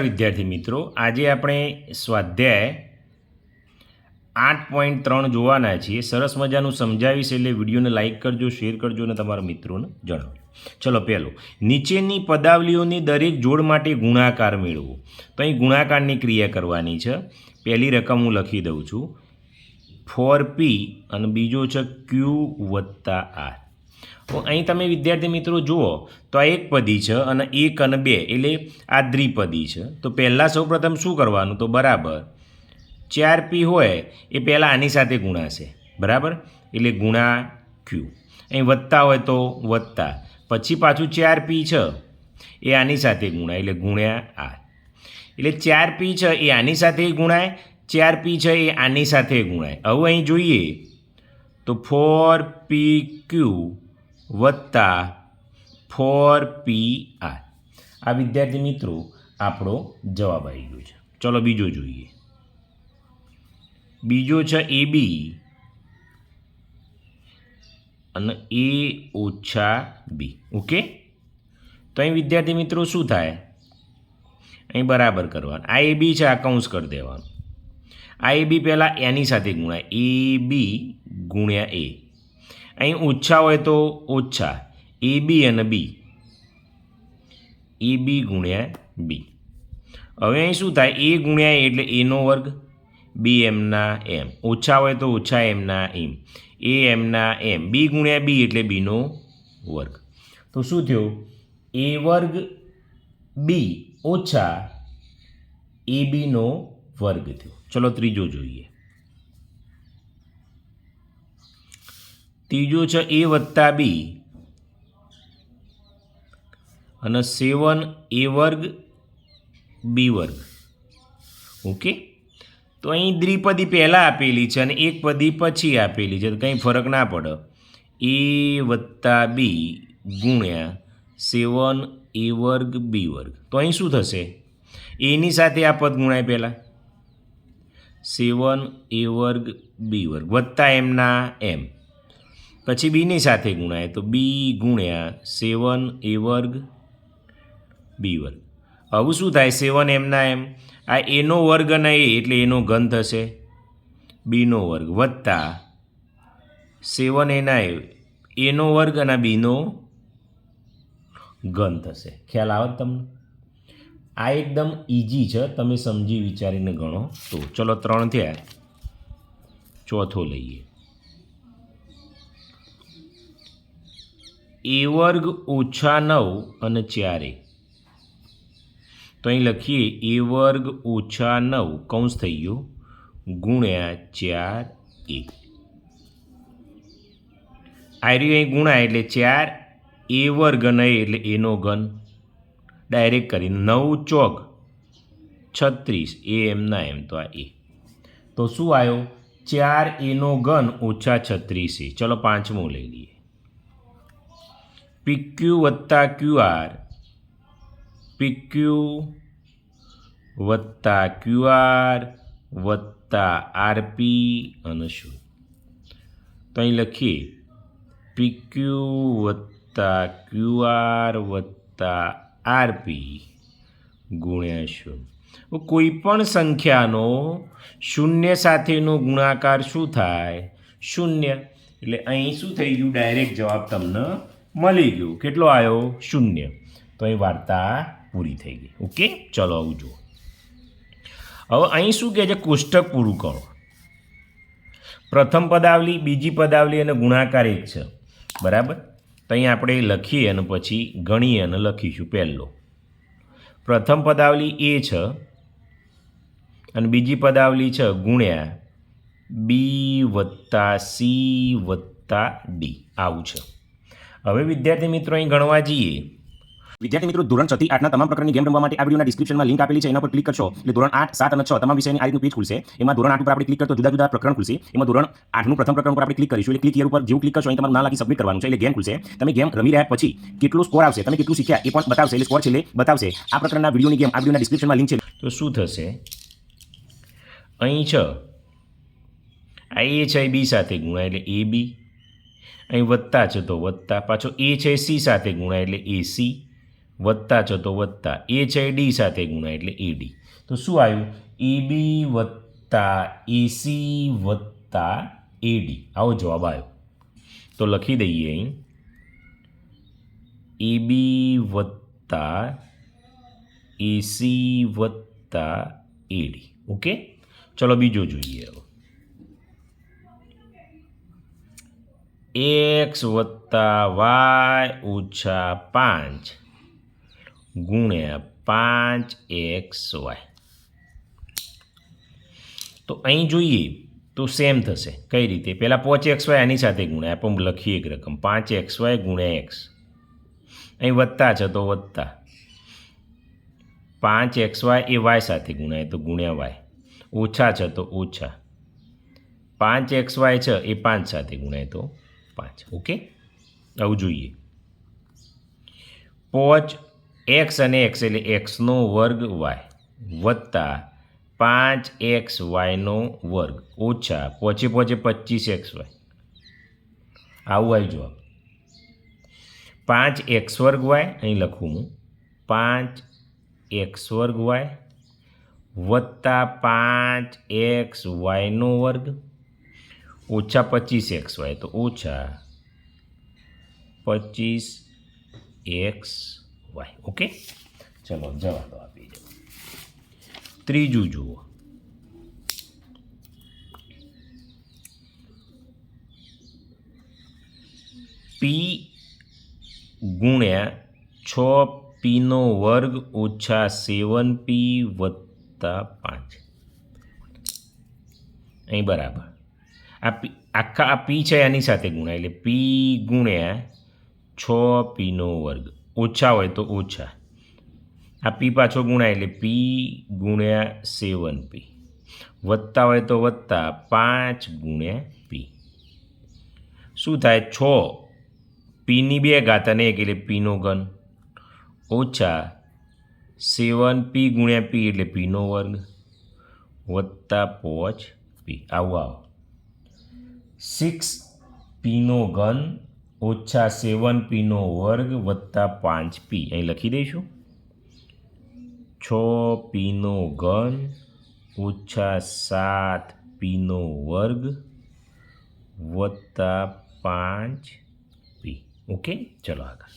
વિદ્યાર્થી મિત્રો. આજે આપણે સ્વાધ્યાય આઠ પોઈન્ટ ત્રણ જોવાના છીએ. સરસ મજાનું સમજાવીશ એટલે વિડીયોને લાઇક કરજો, શેર કરજો અને તમારા મિત્રોને જણાવો. ચલો પહેલો. નીચેની પદાવલીઓની દરેક જોડ માટે ગુણાકાર મેળવો. તો અહીં ગુણાકારની ક્રિયા કરવાની છે. પહેલી રકમ હું લખી દઉં છું. ફોર અને બીજો છે ક્યુ વત્તા આર અહીં તમે વિદ્યાર્થી મિત્રો જુઓ, તો આ એક પદી છે અને એક અને બે, એટલે આ દ્વિપદી છે. તો પહેલાં સૌપ્રથમ શું કરવાનું? તો બરાબર, ચાર પી હોય એ પહેલાં આની સાથે ગુણાશે, બરાબર? એટલે ગુણા ક્યુ. અહીં વત્તા હોય તો વત્તા. પછી પાછું ચાર પી છે, એ આની સાથે ગુણાય, એટલે ગુણ્યા આર. એટલે ચાર પી છે, એ આની સાથે ગુણાય, ચાર પી છે, એ આની સાથે ગુણાય. હવે અહીં જોઈએ, તો ફોર પી ક્યુ વત્તા ફોર પી આર. આ વિદ્યાર્થી મિત્રો, આપણો જવાબ આવી ગયો છે. ચલો બીજો જોઈએ. બીજો છે એ બી અને એ ઓછા બી. ઓકે? તો અહીં વિદ્યાર્થી મિત્રો શું થાય? અહીં બરાબર કરવાનું. આ એ બી છે આ કૌંસ કરી દેવાનું. આ એ બી પહેલાં એની સાથે ગુણાય. એ બી ગુણ્યા એ. અહીં ઓછા હોય તો ઓછા. એ બી અને બી. એ બી ગુણ્યા બી. હવે અહીં શું થાય? એ ગુણ્યા એટલે એનો વર્ગ. બી એમના એમ. ઓછા હોય તો ઓછા એમના એમ. એ એમના એમ. બી ગુણ્યા બી એટલે બીનો વર્ગ. તો શું થયું? એ વર્ગ બી ઓછા એ બીનો વર્ગ થયો. ચલો ત્રીજો જોઈએ. ત્રીજો છે એ વત્તા બી. અને સેવન એ વર્ગ, બી વર્ગ. ઓકે? તો અહીં દ્વિપદી પહેલાં આપેલી છે અને એક પદી પછી આપેલી છે. તો કંઈ ફરક ના પડે. એ વત્તા બી ગુણ્યા સેવન એ વર્ગ, બી વર્ગ. તો અહીં શું થશે? એની સાથે આ પદ ગુણાય પહેલાં. સેવન એ વર્ગ, બી વર્ગ. વત્તા એમના એમ. પછી બીની સાથે ગુણાય તો બી ગુણ્યા સેવન એ વર્ગ બી વર્ગ. હવે શું થાય? સેવન એમના એમ. આ એનો વર્ગ અને એ એટલે એનો ઘન થશે. બીનો વર્ગ વત્તા સેવન એના એ. એનો વર્ગ અને બીનો ઘન થશે. ખ્યાલ આવે તમને? આ એકદમ ઇઝી છે. તમે સમજી વિચારીને ગણો તો. ચલો ત્રણ થયા. ચોથો લઈએ. એ વર્ગ ઓછા નવ અને ચારે. તો અહીં લખીએ એ વર્ગ ઓછા નવ, કૌંસ થઈ ગયો. ગુણ્યા ચાર એક આર્યું અહીં ગુણાય એટલે ચાર એ વર્ગ અને એટલે એનો ઘન. ડાયરેક્ટ કરીને નવ ચોક, છત્રીસ, એ એમના એમ, તો આ એ. તો શું આવ્યો ચાર એનો ઘન ઓછા છત્રીસ એ. ચલો પાંચમો લઈ લઈએ. પીક્યુ વત્તા ક્યુ આર પીક્યુ વત્તા ક્યુ આર વત્તા આરપી અને શું? તો અહીં લખીએ. પીક્યુ વત્તા ક્યુ આર વત્તા આરપી ગુણ્યા શું? કોઈ પણ સંખ્યાનો શૂન્ય સાથેનો ગુણાકાર શું થાય? શૂન્ય. એટલે અહીં શું થઈ ગયું? ડાયરેક્ટ જવાબ તમને મળી ગયું. કેટલો આવ્યો શૂન્ય. તો અહીં વાર્તા પૂરી થઈ ગઈ. ઓકે? ચલો આવું જુઓ. હવે અહીં શું કહે છે? કોષ્ટક પૂરું કરો. પ્રથમ પદાવલી, બીજી પદાવલી અને ગુણાકાર એક છે. બરાબર? તો અહીં આપણે લખીએ અને પછી ગણીએ અને લખીશું પહેલો. પ્રથમ પદાવલી એ છે અને બીજી પદાવલી છે ગુણ્યા બી વત્તા સી વત્તા ડી. આવું છે. હવે વિદ્યાર્થી મિત્રો અહીં ગણવા જઈએ. વિદ્યાર્થી મિત્રો ધોરણ છથી આઠના તમામ પ્રકારની ગેમ રમવા માટે આ વિડીયોના ડિસ્ક્રિપ્શનમાં લિંક આપેલી છે એના પર ક્લિક કરશો. એટલે ધોરણ આઠ સાત અને છ તમામ વિષયની આ રીતનું પેજ ખુલશે. એમાં ધોરણ આઠ ઉપર આપણે ક્લિક કરતો જુદા જુદા પ્રકરણ ખુલશે. એમાં ધોરણ આઠનું પ્રથમ પ્રકરણ ઉપર આપણે ક્લિક કરીશું. એટલે ક્લિક યર ઉપર જેવું ક્લિક કરશો અહીં તમારું ના લાગી સબમિટ કરવાનું છે. એટલે ગેમ ખુલશે. તમે ગેમ રમી રહ્યા પછી કેટલું સ્કોર આવશે તમે કેટલું શીખ્યા એ પણ બતાવશે. એટલે સ્કોર છેલ્લે બતાવશે. આ પ્રકારના વિડીયોની ગેમ આ વિડીયોના ડિસ્ક્રિપ્શનમાં લિંક છે. તો શું થશે? અહીં છે. આ એ છે બી સાથે ગુણાય. એટલે એ બી અહીં વત્તા જતો વધતા પાછો એ છે સી સાથે ગુણાય એટલે એ સી વત્તા જતો વધતા એ છે ડી સાથે ગુણાય એટલે એ ડી તો શું આવ્યું? એ બી વત્તા એસી વત્તા એડી આવો જવાબ આવ્યો. તો લખી દઈએ અહીં. એ બી વત્તા એસી વત્તા એડી ઓકે? ચલો બીજો જોઈએ હવે. એક્સ વત્તા વાય ઓછા પાંચ ગુણ્યા પાંચ એક્સ વાય તો અહીં જોઈએ તો સેમ થશે. કઈ રીતે? પહેલાં પાંચ એક્સ વાય આની સાથે ગુણ્યા. પણ લખીએ એક રકમ. પાંચ એક્સ વાય ગુણ્યા એક્સ અહીં વત્તા છે તો વત્તા. પાંચ એક્સ વાય એ વાય સાથે ગુણાય તો ગુણ્યા વાય ઓછા છે તો ઓછા. પાંચ એક્સ વાય છે એ પાંચ સાથે ગુણાય તો પાંચ, ઓકે? આવું જોઈએ. પોચ એક્સ અને એક્સ એટલે એક્સનો વર્ગ વાય વત્તા પાંચ એક્સ વાયનો વર્ગ ઓછા પોચે પોચે પચીસ એક્સ વાય આવું આવી જવાબ પાંચ એક્સ વર્ગ વાય અહીં લખું હું. પાંચ એક્સ વર્ગ વાય વત્તા પાંચ એક્સ વાયનો વર્ગ ઓછા પચીસ એક્સ વાય તો ઓછા પચીસ એક્સ વાય ઓકે ચલો, જવાબ આપી દો ત્રીજું જુઓ. પી ગુણ્યા છ પીનો વર્ગ ઓછા સેવન પી વત્તા પાંચ. અહીં બરાબર. આ પી, આખા આ પી છે એની સાથે ગુણાય. એટલે પી ગુણ્યા છ પીનો વર્ગ. ઓછા હોય તો ઓછા. આ પી પાછો ગુણાય એટલે પી ગુણ્યા સેવન પી. વત્તા હોય તો વત્તા, પાંચ ગુણ્યા પી. શું થાય? છ. પીની બે ઘાત અને એક એટલે પીનો ઘન. ઓછા સેવન પી ગુણ્યા પી એટલે પીનો વર્ગ. વત્તા પોચ પી. આવું, આવો. સિક્સ પીનો ઘન ઓછા સેવન પીનો વર્ગ વત્તા પાંચ પી અહીં લખી દઈશું છ પીનો ઘન ઓછા સાત પીનો વર્ગ વત્તા પાંચ પી ઓકે ચલો આગળ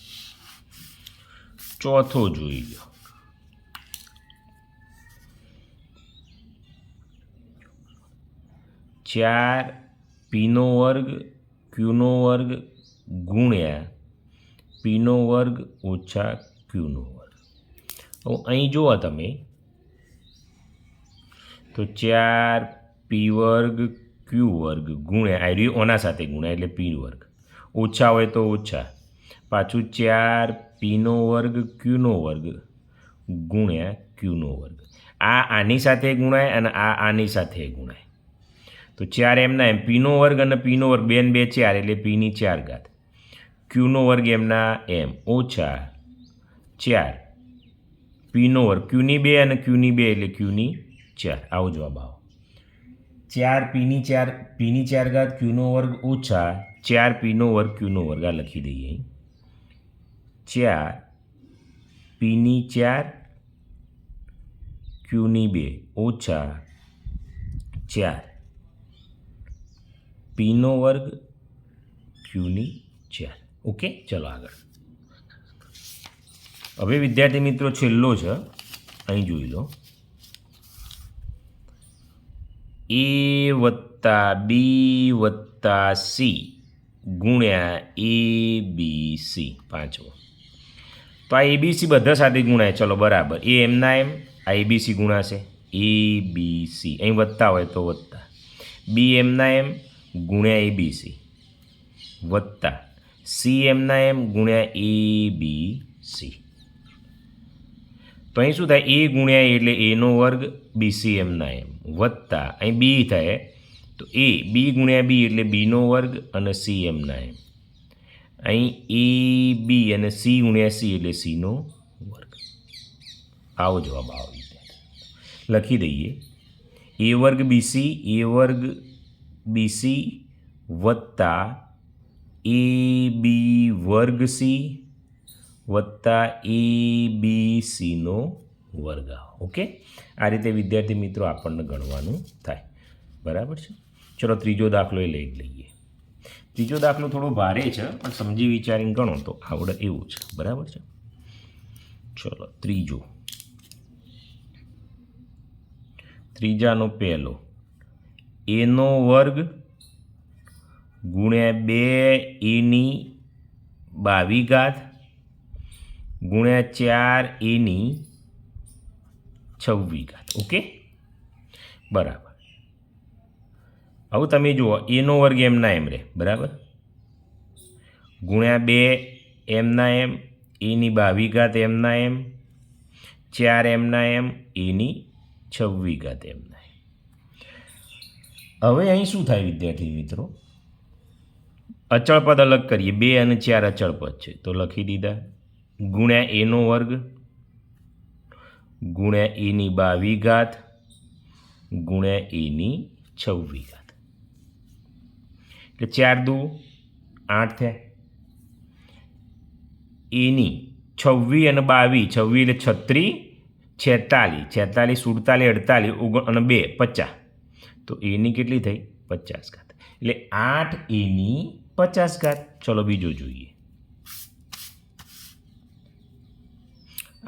ચોથો જોઈ લો ચાર પીનો વર્ગ, ક્યુનો વર્ગ, ગુણ્યા. પીનો વર્ગ ઓછા ક્યુનો વર્ગ. હવે અહીં જુઓ તમે, તો ચાર પી વર્ગ, ક્યુ વર્ગ, ગુણ્યા. આ રહ્યું ઓના સાથે ગુણ્યા એટલે પી વર્ગ. ઓછા હોય તો ઓછા. પાછું ચાર પીનો વર્ગ, ક્યુનો વર્ગ, ગુણ્યા ક્યુનો વર્ગ. આ આની સાથે ગુણાય અને આ આની સાથે ગુણાય. તો ચાર એમના એમ, પીનો વર્ગ અને પીનો વર્ગ બેન બે ચાર, એટલે પીની ચાર ઘાત. ક્યુનો વર્ગ એમના એમ, ઓછા ચાર. પીનો વર્ગ, ક્યુની બે અને ક્યુની બે, એટલે ક્યુની ચાર. આવો જવાબ આવો. ચાર પીની ચાર પીની ચાર ઘાત, ક્યુનો વર્ગ ઓછા ચાર પીનો વર્ગ, ક્યુનો વર્ગ. આ લખી દઈએ ચાર પીની ચાર, ક્યુની બે, ઓછા ચાર. પીનો વર્ગ ક્યુની ચાર ઓકે ચલો આગળ. હવે વિદ્યાર્થી મિત્રો, છેલ્લો છે. અહીં જોઈ લો. એ વત્તા બી વત્તા સી ગુણ્યા એ બી સી પાંચમો. તો આ એબીસી બધા સાથે ગુણાય. ચલો, બરાબર. એ એમના એમ, આ એબીસી ગુણાશે. એ બી સી અહીં વત્તા હોય તો વત્તા. બી એમના એમ ગુણ્યા એબીસી વત્તા સી એમના એમ ગુણ્યા એ બી સી. તો અહીં શું થાય? એ ગુણ્યા એટલે એનો વર્ગ બીસી એમના એમ વત્તા અહીં બી થાય, તો એ બી ગુણ્યા બી એટલે બીનો વર્ગ અને સી એમના એમ. અહીં એ બી અને સી ગુણ્યા સી એટલે સીનો વર્ગ. આવો જવાબ આવો. લખી દઈએ. એ વર્ગ બીસી એ વર્ગ બીસી વત્તા એ બી વર્ગ સી વત્તા એ બી સીનો વર્ગ ઓકે? આ રીતે વિદ્યાર્થી મિત્રો આપણને ગણવાનું થાય. બરાબર છે? ચલો ત્રીજો દાખલો એ લઈ લઈએ. ત્રીજો દાખલો થોડો ભારે છે, પણ સમજી વિચારીને ગણો તો આવડે એવું છે. બરાબર છે? ચલો ત્રીજો. ત્રીજાનો પહેલો. એનો વર્ગ ગુણ્યા બે એની બાવી ઘાત ગુણ્યા ચાર એની છવ્વી ઘાત. ઓકે? બરાબર. હવે તમે જુઓ, એનો વર્ગ એમના એમ રહે. બરાબર? ગુણ્યા બે એમના એમ, એની બાવી ઘાત એમના એમ, ચાર એમના એમ, એની છવ્વી ઘાત એમના એમ. હવે અહીં શું થાય વિદ્યાર્થી મિત્રો? અચળ પદ અલગ કરીએ. બે અને ચાર અચળ પદ છે. તો લખી દીધા. ગુણ્યા એનો વર્ગ. ગુણ્યા એની બાવી ઘાત. ગુણ્યા એની છવ્વી ઘાત. એટલે ચાર દુ આઠ થયા. એની છવ્વી અને બાવી. છવ્વી એટલે છત્રી. છેતાલીસ છેતાલીસ સુડતાલીસ અડતાલીસ ઓગણ અને બે, પચાસ. તો એની કેટલી થઈ? પચાસ ઘાત. એટલે આઠ એની પચાસ ઘાત. ચલો બીજો જોઈએ.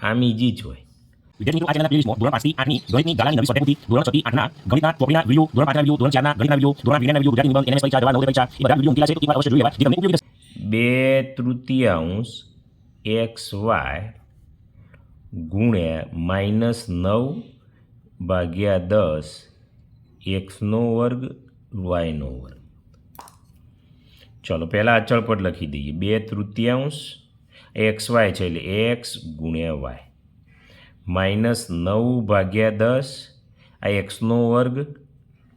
આમ ઈજી જ હોય. વિદ્યાર્થી મિત્રો આ ચેનલના પ્લેલિસ્ટમાં ધોરણ 5 થી 8 ની ગણિતની ગાળાની નવી સ્વાધ્યાય ધોરણ 6 થી 8 ના ગણિતના ટોપીના વિડિયો ધોરણ 5 ના ધોરણ 4 ગણિતના વિડિયો ધોરણ 2 ના ગુજરાતી નિબંધ એનએસ પરીક્ષા જવાબ નવોદય પરીક્ષા એ બધા વિડિયો મૂકેલા છે. તો એક અવશ્ય જોઈ લેવા જે તમને ઉપયોગી થશે બે તૃતીયાંશ એક્સ વાય ગુણ્યા માઇનસ નવ ભાગ્યા દસ એક્સનો વર્ગ, વાયનો વર્ગ. ચલો, પહેલાં અચળ પદ લખી દઈએ. બે તૃતીયાંશ એક્સ વાય છે એટલે એક્સ ગુણ્યા વાય. માઇનસ નવ ભાગ્યા દસ, આ એક્સનો વર્ગ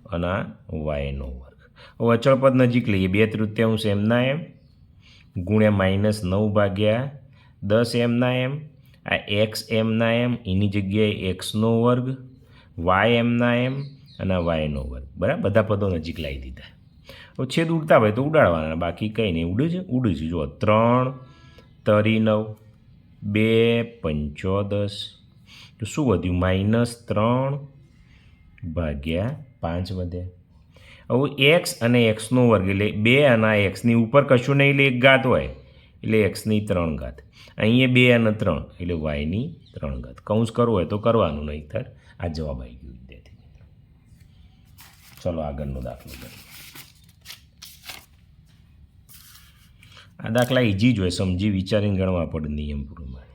અને આ વાયનો વર્ગ. હવે અચળ પદ નજીક લઈએ. બે તૃતીયાંશ એમના એમ, ગુણ્યા માઇનસ નવ ભાગ્યા દસ એમના એમ, આ એક્સ એમના એમ, એની જગ્યાએ એક્સનો વર્ગ, વાય એમના એમ અને વાયનો વર્ગ. બરાબર? બધા પદો નજીક લાવી દીધા. હવે છેદ ઉડતા હોય તો ઉડાડવાના, બાકી કંઈ નહીં. ઉડે છે? ઉડે છે. જુઓ, ત્રણ, તરી નવ, બે, પંચોદસ. તો શું વધ્યું? માઇનસ ત્રણ ભાગ્યા પાંચ વધ્યા. હવે એક્સ અને એક્સનો વર્ગ, એટલે બે અને આ એક્સની ઉપર કશું નહીં, એટલે એક ઘાત હોય. એટલે એક્સની ત્રણ ઘાત. અહીંયા બે અને ત્રણ, એટલે વાયની ત્રણ ઘાત. કૌંસ કરવું હોય તો કરવાનું નહીં થર આ જવાબ આવી ગયો. ચલો આગળનો દાખલો કરીએ આ દાખલા ઇઝી જ હોય, સમજી વિચારીને ગણવા પડે નિયમ પ્રમાણે.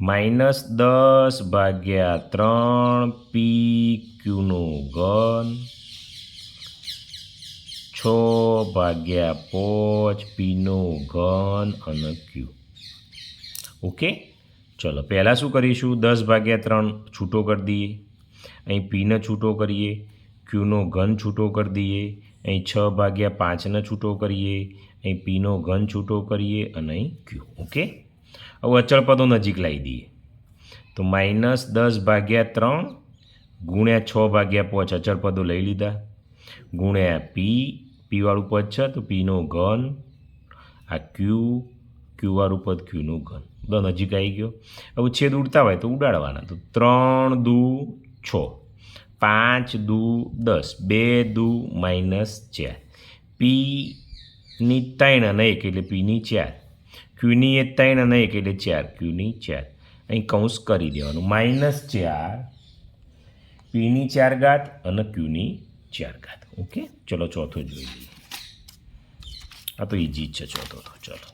માઇનસ દસ ભાગ્યા ત્રણ પી ક્યુનો ઘન છ ભાગ્યા પાંચ પીનો ઘન અને ક્યુ. ઓકે? ચલો, પહેલાં શું કરીશું? દસ ભાગ્યા ત્રણ છૂટો કરી દઈએ. અહીં પીને છૂટો કરીએ. ક્યુનો ઘન છૂટો કરી દઈએ. અહીં છ ભાગ્યા પાંચને છૂટો કરીએ. અહીં પીનો ઘન છૂટો કરીએ અને અહીં ક્યુ, ઓકે? હવે અચળ પદો નજીક લાવી દઈએ. તો માઇનસ દસ ભાગ્યા ત્રણ ગુણ્યા છ ભાગ્યા પાંચ, અચળ પદો લઈ લીધા. ગુણ્યા પી પીવાળું પદ છે, તો પીનો ઘન, આ ક્યુ ક્યુવાળું પદ ક્યુનું ઘન. બધા નજીક આવી ગયો. હવે છેદ ઉડતા હોય તો ઉડાડવાના. તો ત્રણ દુ છ. પાંચ દુ દસ, બે દુ માઇનસ ચાર. પીની ત્રણ અને એક એટલે પીની ચાર. ક્યુની એ ત્રણ અને એક એટલે ચાર. ક્યુની ચાર. અહીં કૌંસ કરી દેવાનું. માઇનસ ચાર પીની ચાર ઘાત અને ક્યુની ચાર ઘાત. ઓકે ચલો ચોથો જોઈ લઈએ. આ તો ઇઝી જ છે ચોથો તો. ચલો.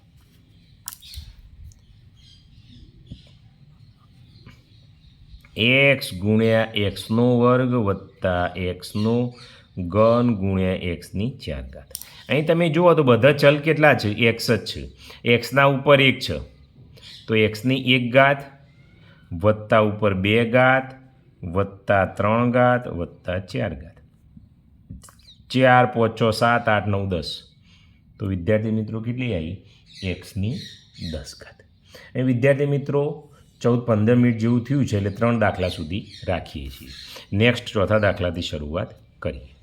એક્સ ગુણ્યા એક્સનો વર્ગ વત્તા એક્સનો ઘન ગુણ્યા એક્સની ચાર ઘાત અહીં તમે જુઓ તો બધા ચલ કેટલા છે? એક્સ જ છે. એક્સના ઉપર એક છે. તો એક્સની એક ઘાત વત્તા ઉપર બે ઘાત વત્તા ત્રણ ઘાત વત્તા ચાર ઘાત. ચાર, પોચો સાત, આઠ, નવ, દસ. તો વિદ્યાર્થી મિત્રો કેટલી આવી? એક્સની દસ ઘાત. એ વિદ્યાર્થી મિત્રો ચૌદ પંદર મિનિટ જેવું થયું છે એટલે ત્રણ દાખલા સુધી રાખીએ છીએ. નેક્સ્ટ ચોથા દાખલાથી શરૂઆત કરીએ.